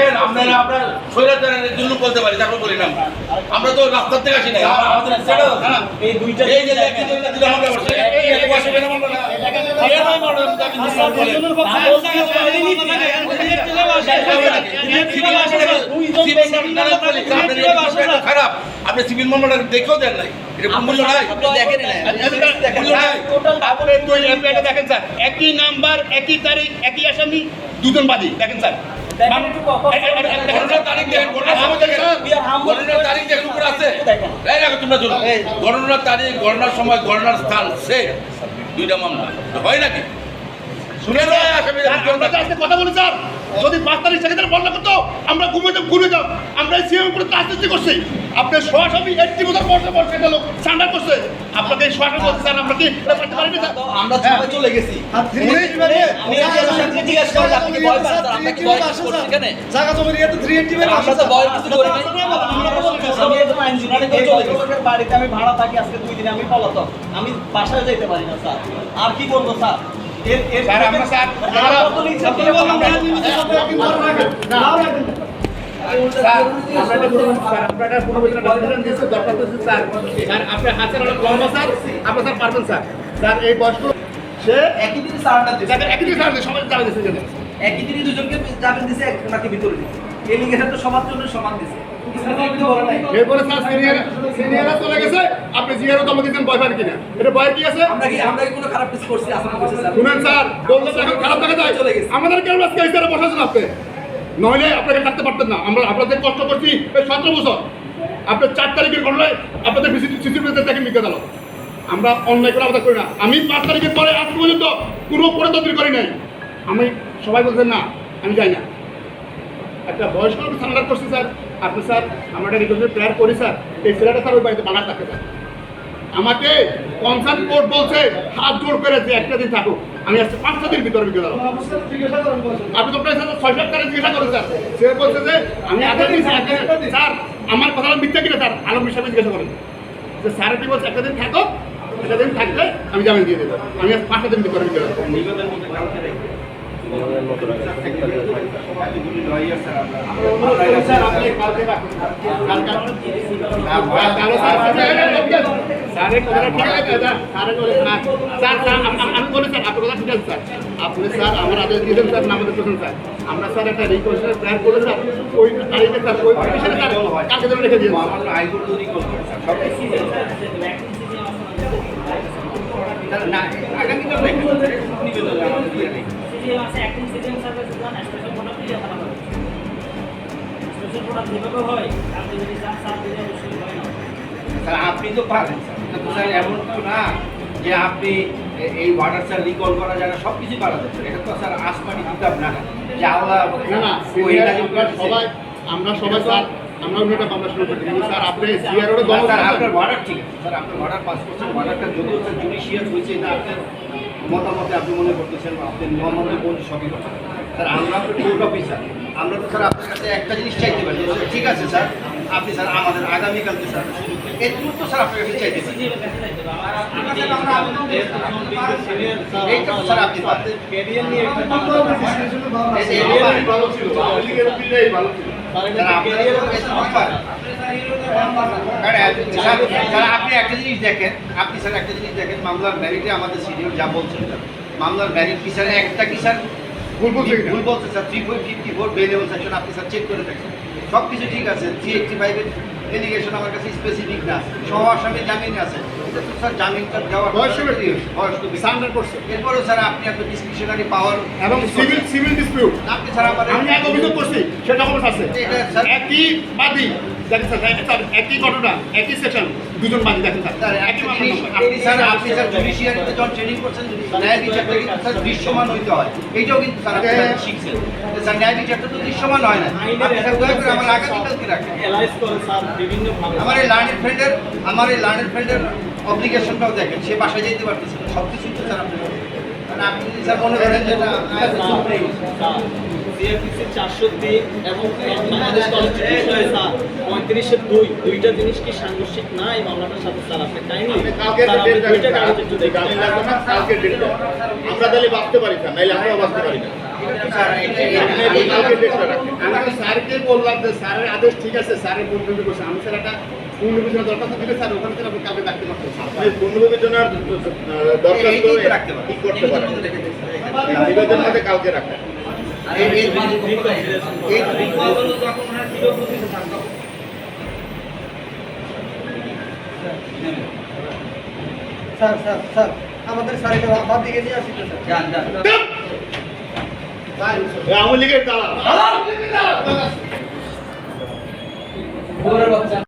দেখেন আপনারা আপনার স্বৈরাচারের জন্য বলতে পারি তারপর বলি না আমরা। তো রাস্তার থেকে আসি না আমাদের এই দুইটা এই যে। খারাপ। আপনি সিভিল মামলাটা দেখেও দেন নাই। দেখেন স্যার। একই নাম্বার একই তারিখ একই আসামি দুজন বাদী। দেখেন স্যার। গণনার তারিখ গণনার সময় গণনার স্থান সে দুইটা মামলা হয় নাকি শুনে কথা বলে স্যার যদি পাঁচ তারিখ সেকেন্ডার বন্ধ করতো আমরা ঘুমে যাব ঘুরে যাব। আমরা সিএম উপরে রাজনীতি করছি। আপনি সরাসরি এইটটি বছর বসে বসে গেল সান্ডার করছে। আপনাকে সরাসরি বলতে স্যার আমরা কি করতে পারি না? আমরা সবাই চলে গেছি। আপনার করি বাড়িতে আমি ভাড়া থাকি আজকে দুই দিন আমি পলাতক। আমি বাসায় যেতে পারি না স্যার। আর কি করব স্যার, আপনার হাতের অনেক লম্বা, স্যার, স্যার পারবেন, স্যার। স্যার, এই বয়স্ক সে একই দিনে সারটা দিছে একই দিন সবাই যাবে একই দুজনকে জামিন দিছে এক ভিতরে দিছে। এই লিগের তো সবার জন্য সমান দিছে। কিছু বলে নাই। এরপরে স্যার সিনিয়র সিনিয়ররা চলে গেছে। আপনি জমা দিচ্ছেন ভয় পান কিনা? এটা ভয় কি আছে? আমরা কি আমরা কি কোনো খারাপ কিছু করছি? আসামি করছি স্যার। শুনেন স্যার বললে এখন খারাপ দেখা যায়। চলে গেছে। আমাদের কেন আজকে এই বসাছেন আপনি? নইলে আপনাকে থাকতে পারতেন না। আমরা আপনাদের কষ্ট করছি এই সতেরো বছর। আপনার চার তারিখের ঘটনায় আপনাদের সিসিটিভিতে দেখেন বিজ্ঞান আলো আমরা অন্যায় করে আমাদের করি না। আমি পাঁচ তারিখের পরে আজ পর্যন্ত কোনো পরিণতি করি নাই। আমি সবাই বলছেন না আমি যাই না। একটা বয়স্ক সান্ডার করছি স্যার। আপনি স্যার আমরা একটা রিকোয়েস্ট প্রেয়ার করি স্যার। এই ছেলেটা স্যার ওই বাড়িতে বাগান থাকতে স্যার আমাকে কনসার্ন কোর্ট বলছে হাত জোর করে যে একটা দিন থাকুক আমি আজকে পাঁচটা দিন ভিতরে বিকেল আপনি তো প্রায় ছয় সাত তারিখ জিজ্ঞাসা করেন স্যার সে বলছে যে আমি আগে দিন স্যার আমার কথাটা মিথ্যা কিনা স্যার আলম হিসাবে জিজ্ঞাসা করেন যে স্যার কি বলছে একটা দিন থাকো একটা দিন থাকলে আমি জামিন দিয়ে দেবো আমি আজ পাঁচটা দিন ভিতরে স্যার আপনি কালকে রাখুন স্যার স্যার এই কথাটা ঠিক আছে স্যার স্যারের বলে স্যার স্যার আম- আম- আমি বলি স্যার আপনার কথা ঠিক আছে স্যার। আপনি স্যার আমার আদেশ দিয়েছেন স্যার নামাজের প্রশ্ন স্যার। আমরা স্যার একটা রিকোয়েস্টের প্ল্যান করে স্যার ওই তারিখে স্যার ওই পিটিশনে স্যার কালকে ধরে রেখে দিয়েছেন স্যার আপনি তো পারেন তো স্যার। এমন তো না যে আপনি এই ওয়াটার স্যার রিকল করা যায় না সব কিছু করা যাচ্ছে এটা তো স্যার আসমানি কিতাব না। যে আল্লাহ সবাই আমরা সবাই স্যার আমরা অন্য মামলা শুরু করছি। কিন্তু স্যার আপনি সিআরও না, স্যার আপনার ওয়ার্ডার ঠিক আছে। স্যার আপনার ওয়ার্ডার পাস করছেন ওয়ার্ডারটা যদিও স্যার জুডিশিয়াল হয়েছে এটা আপনার মতামতে আপনি মনে করতেছেন বা আপনি বলছি সবই কথা স্যার আমরা তো কোর্ট অফিসার আমরা তো স্যার আপনার কাছে একটা জিনিস চাইতে পারি। ঠিক আছে স্যার আপনি স্যার আমাদের আগামীকালকে স্যার আপনি একটা জিনিস দেখেন। আপনি স্যার একটা জিনিস দেখেন মামলার ম্যারিটে আমাদের সিনিয়র যা বলছেন মামলার ম্যারিট কি স্যার একটা কি স্যার? ভুল বলছে ভুল বলছে sir three point fifty four bailable section আপনি স্যার চেক করে দেখেন। সব কিছু ঠিক আছে থ্রি এইটটি ফাইভের এলিগেশন আমার কাছে স্পেসিফিক না। সহ আসামি জামিন আছে। এটা তো স্যার জামিনটা দেওয়ার বয়স? বয়স এরপরেও স্যার আপনি এত ডিসক্রিপশনারি পাওয়ার এবং সিভিল সিভিল ডিসপিউট আপনি স্যার আমার আমি এক অভিযোগ করছি সেটা কোনো আছে। একই বাদী। দেখেন স্যার স্যার একই ঘটনা একই সেশন দুজন বাদী দেখেন স্যার স্যার, একই একটা মামলা জিনিস, নম্বর। আপনি স্যার আপনি স্যার জুডিশিয়ারিতে যখন ট্রেনিং করছেন ন্যায় বিচারটা কিন্তু স্যার দৃশ্যমান হইতে হয়। এইটাও কিন্তু স্যার আপনি। শিখছেন। স্যার ন্যায় বিচারটা তো দৃশ্যমান হয় না। আপনি স্যার দয়া করে আমার রাখেন? বিভিন্ন ভাবে। আমার এই লার্নের ফ্রেন্ডের আমার এই লার্নের ফ্রেন্ডের অব্লিগেশনটাও দেখেন। সে বাসায় যেতে পারতেছে না। সব কিছুই তো স্যার আপনি মানে আপনি স্যার মনে করেন যে না চারশো তিন এবং বাংলাদেশ কনস্টিটিউশনে স্যার পঁয়ত্রিশের দুই। দুইটা জিনিস কি সাংঘর্ষিক? না এই মামলাটার সাথে স্যার আপনি আপনি কালকে দুইটা কাগজ একটু না, আমরা তাহলে বাঁচতে পারি স্যার নাইলে আমরাও বাঁচতে পারি না। আমি স্যারকে বললাম যে স্যারের আদেশ ঠিক আছে স্যারের আমি স্যার একটা দরকার থাকলে স্যার ওখান আপনি পারতেন। তো রাখতে পারেন। কি করতে পারেন? কালকে রাখেন। এই- এই- এই- স্যার স্যার স্যার আমাদের স্যার বাদ দিকে নিয়ে আসি যান যান। আওয়ামী লীগের দালাল বাচ্চা।